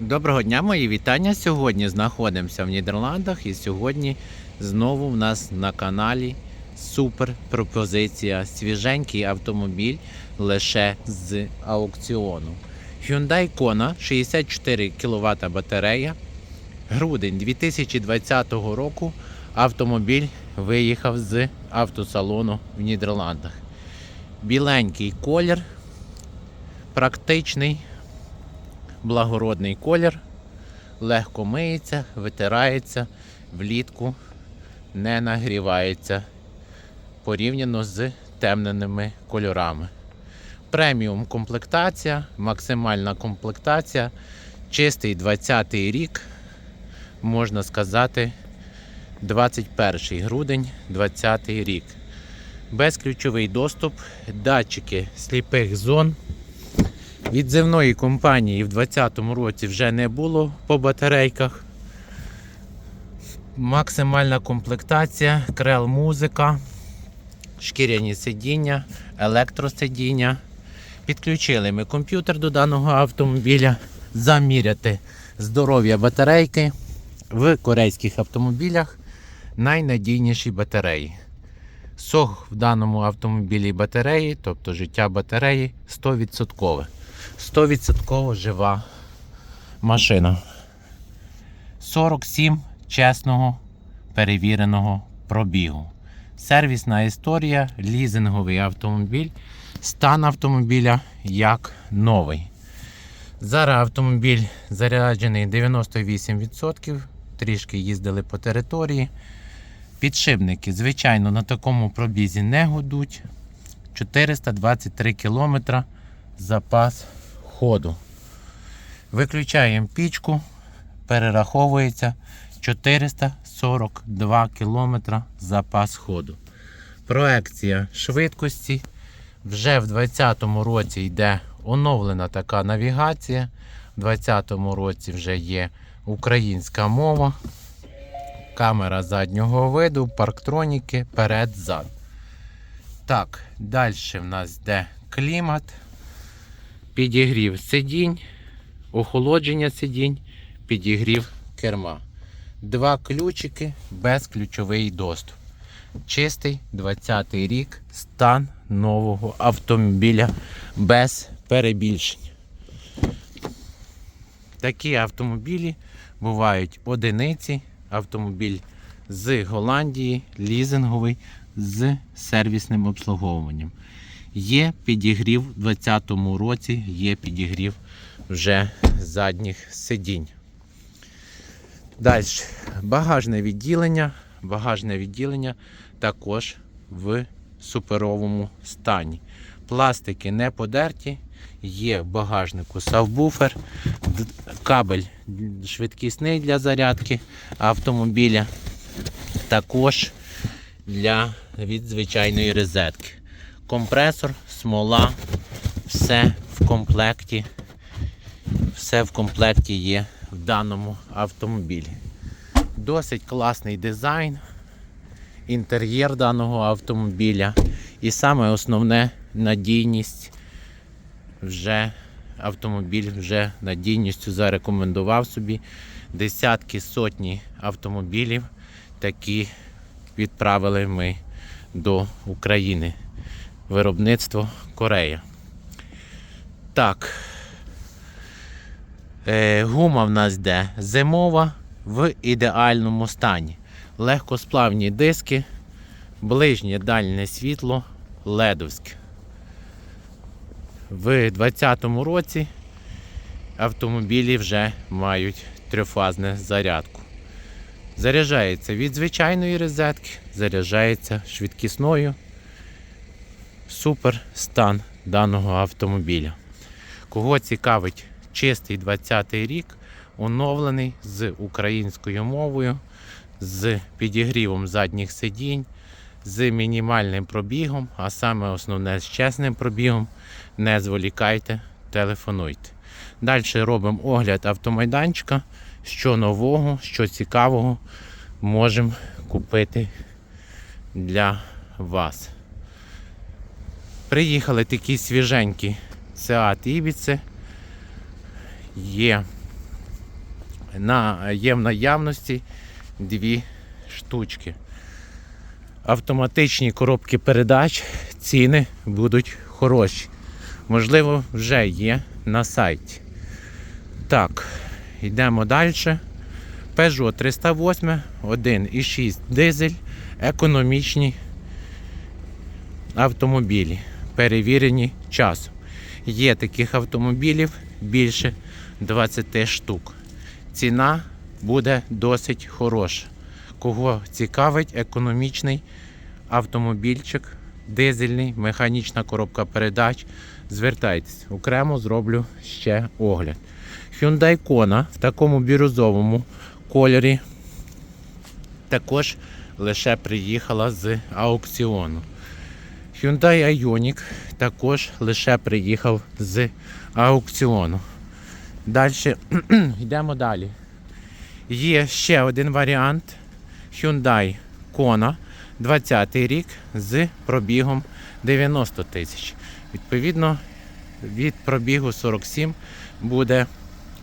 Доброго дня, мої вітання. Сьогодні знаходимося в Нідерландах і сьогодні знову в нас на каналі супер пропозиція. Свіженький автомобіль лише з аукціону. Hyundai Kona 64 кВт батарея. Грудень 2020 року автомобіль виїхав з автосалону в Нідерландах. Біленький колір, практичний благородний колір, легко миється, витирається, влітку не нагрівається порівняно з темненими кольорами. Преміум комплектація, максимальна комплектація, чистий 20 й рік, можна сказати, 21 грудень 20 рік. Безключовий доступ, датчики сліпих зон. Відзивної компанії в 2020 році вже не було по батарейках. Максимальна комплектація, крел музика, шкіряні сидіння, електросидіння. Підключили ми комп'ютер до даного автомобіля, заміряти здоров'я батарейки в корейських автомобілях найнадійніші батареї. Сох в даному автомобілі батареї, тобто життя батареї 100%. 100% жива машина. 47 чесного перевіреного пробігу. Сервісна історія, лізинговий автомобіль, стан автомобіля як новий. Зараз автомобіль заряджений 98%, трішки їздили по території. Підшипники, звичайно, на такому пробізі не гудуть. 423 км запас ходу. Виключаємо пічку, перераховується 442 км запас ходу. Проекція швидкості. Вже в 2020 році йде оновлена така навігація. У 2020 році вже є українська мова, камера заднього виду, парктроніки, перед-зад. Так, далі в нас йде клімат, підігрів сидінь, охолодження сидінь, підігрів керма. Два ключики, безключовий доступ. Чистий 20 й рік, стан нового автомобіля без перебільшень. Такі автомобілі бувають одиниці, автомобіль з Голландії, лізинговий з сервісним обслуговуванням. Є підігрів у 2020 році, є підігрів вже задніх сидінь. Далі. Багажне відділення. Багажне відділення також в суперовому стані. Пластики не подерті, є в багажнику сабвуфер, д- кабель швидкісний для зарядки автомобіля. Також для від звичайної розетки. Компресор, смола, все в комплекті. Все в комплекті є в даному автомобілі. Досить класний дизайн, інтер'єр даного автомобіля. І саме основне надійність. Вже автомобіль вже надійністю зарекомендував собі. Десятки сотні автомобілів такі відправили ми до України. Виробництво Корея. Так. Е, гума в нас йде зимова в ідеальному стані. Легкосплавні диски, ближнє дальнє світло, ледовське. В 2020 році автомобілі вже мають трьохфазну зарядку. Заряджається від звичайної розетки, заряджається швидкісною. Супер стан даного автомобіля. Кого цікавить чистий 20 й рік, оновлений з українською мовою, з підігрівом задніх сидінь, з мінімальним пробігом, а саме основне з чесним пробігом. Не зволікайте, телефонуйте. Далі робимо огляд автомайданчика, що нового, що цікавого можемо купити для вас. Приїхали такі свіженькі Seat Ibiza. Є на, є в наявності дві штучки. Автоматичні коробки передач, ціни будуть хороші. Можливо, вже є на сайті. Так, йдемо далі. Peugeot 308, 1,6 дизель, економічні автомобілі, перевірені часом. Є таких автомобілів більше 20 штук. Ціна буде досить хороша. Кого цікавить економічний автомобільчик, дизельний, механічна коробка передач, звертайтесь. Окремо зроблю ще огляд. Hyundai Kona в такому бірюзовому кольорі також лише приїхала з аукціону. Hyundai Ioniq також лише приїхав з аукціону. Далі йдемо далі. Є ще один варіант Hyundai Kona 20 рік з пробігом 90 тисяч. Відповідно, від пробігу 47 буде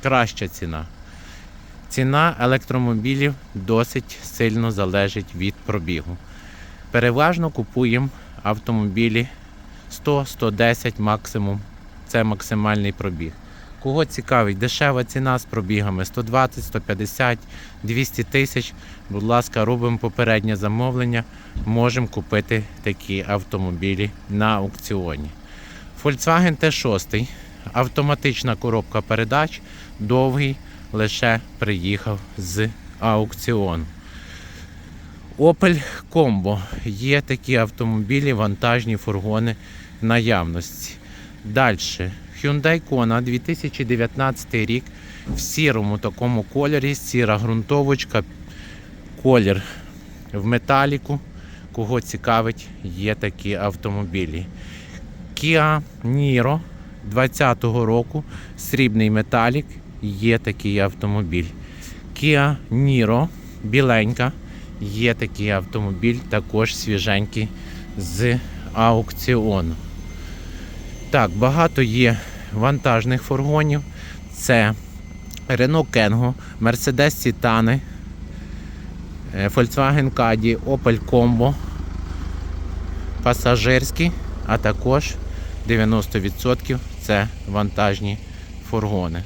краща ціна. Ціна електромобілів досить сильно залежить від пробігу. Переважно купуємо автомобілі 100-110 максимум. Це максимальний пробіг. Кого цікавить, дешева ціна з пробігами 120, 150, 200 тисяч. Будь ласка, робимо попереднє замовлення. Можемо купити такі автомобілі на аукціоні. Volkswagen T6, автоматична коробка передач, довгий, лише приїхав з аукціону. Opel Combo. Є такі автомобілі, вантажні фургони наявності. Далі. Hyundai Kona 2019 рік в сірому такому кольорі, сіра ґрунтовочка, колір в металіку. Кого цікавить, є такі автомобілі. Kia Niro 2020 року, срібний металік, є такий автомобіль. Kia Niro, біленька, є такий автомобіль, також свіженький з аукціону. Так, багато є вантажних фургонів. Це Renault Kangoo, Mercedes Citane, е, Volkswagen Caddy, Opel Combo, пасажирські, а також 90% це вантажні фургони.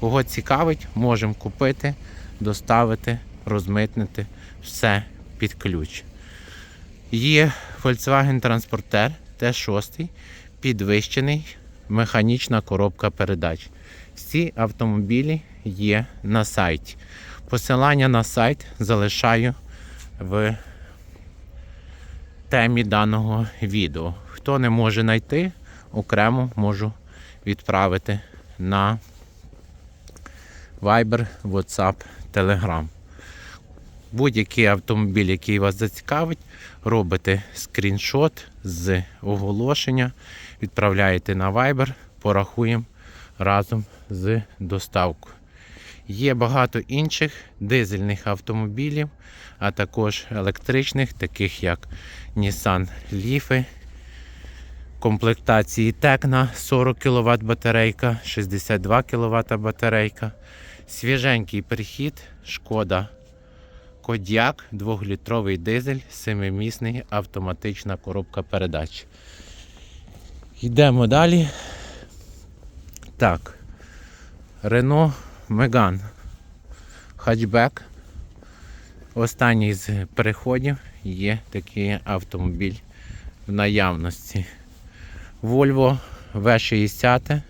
Кого цікавить, можемо купити, доставити, розмитнити все під ключ. Є Volkswagen Transporter T6, підвищений, механічна коробка передач. Всі автомобілі є на сайті. Посилання на сайт залишаю в темі даного відео. Хто не може знайти, окремо можу відправити на Viber, WhatsApp, Telegram. Будь-який автомобіль, який вас зацікавить, робите скріншот з оголошення, відправляєте на Viber, порахуємо разом з доставкою. Є багато інших дизельних автомобілів, а також електричних, таких як Nissan Leaf, комплектації Tecna 40 кВт батарейка, 62 кВт батарейка, свіженький перехід, шкода Кодяк, 2-літровий дизель, 7-місний автоматична коробка передач. Йдемо далі. Так. Renault Megane. Хатчбек. Останній з переходів є такий автомобіль в наявності. Volvo V60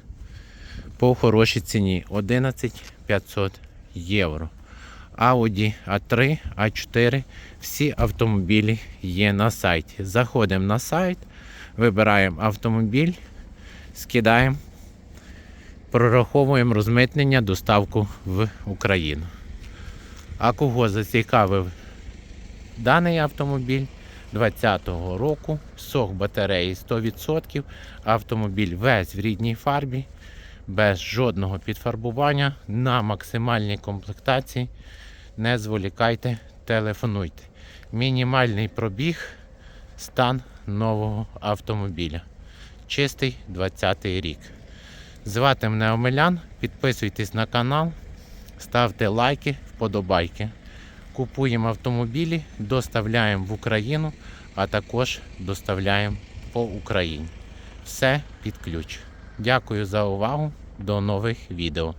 по хорошій ціні 11 500 євро. Audi A3, A4. Всі автомобілі є на сайті. Заходимо на сайт, вибираємо автомобіль, скидаємо, прораховуємо розмитнення, доставку в Україну. А кого зацікавив даний автомобіль 2020 року, сок батареї 100%, автомобіль весь в рідній фарбі, без жодного підфарбування на максимальній комплектації. Не зволікайте, телефонуйте. Мінімальний пробіг, стан нового автомобіля. Чистий 20 рік. Звати мене Омелян. Підписуйтесь на канал, ставте лайки, вподобайки. Купуємо автомобілі, доставляємо в Україну, а також доставляємо по Україні. Все під ключ. Дякую за увагу. До нових відео.